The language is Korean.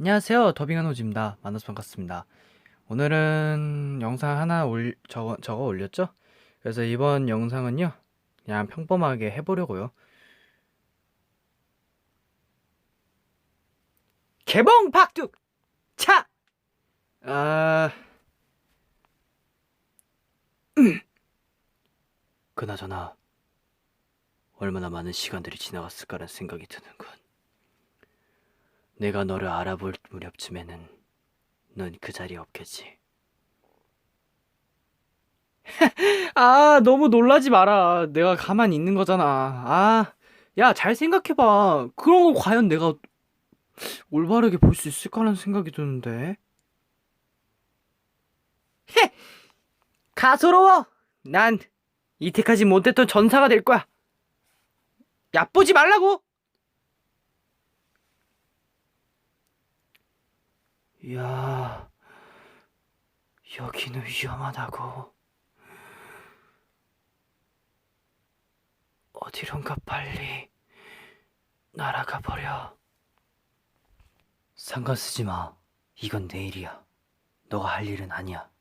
안녕하세요. 더빙한 호지입니다. 만나서 반갑습니다. 오늘은 영상 하나 올, 적어, 적어 올렸죠? 그래서 이번 영상은요, 그냥 평범하게 해보려고요. 개봉 박두! 차! 아, 음. 그나저나, 얼마나 많은 시간들이 지나갔을까라는 생각이 드는군. 내가 너를 알아볼 무렵쯤에는 넌 그 자리에 없겠지. 아, 너무 놀라지 마라. 내가 가만히 있는 거잖아. 아, 야, 잘 생각해봐. 그런 거 과연 내가 올바르게 볼 수 있을까라는 생각이 드는데. 헤! 가소로워! 난 이때까지 못했던 전사가 될 거야. 얕보지 말라고! 야, 여기는 위험하다고. 어디론가 빨리 날아가 버려. 상관 쓰지 마. 이건 내 일이야. 너가 할 일은 아니야.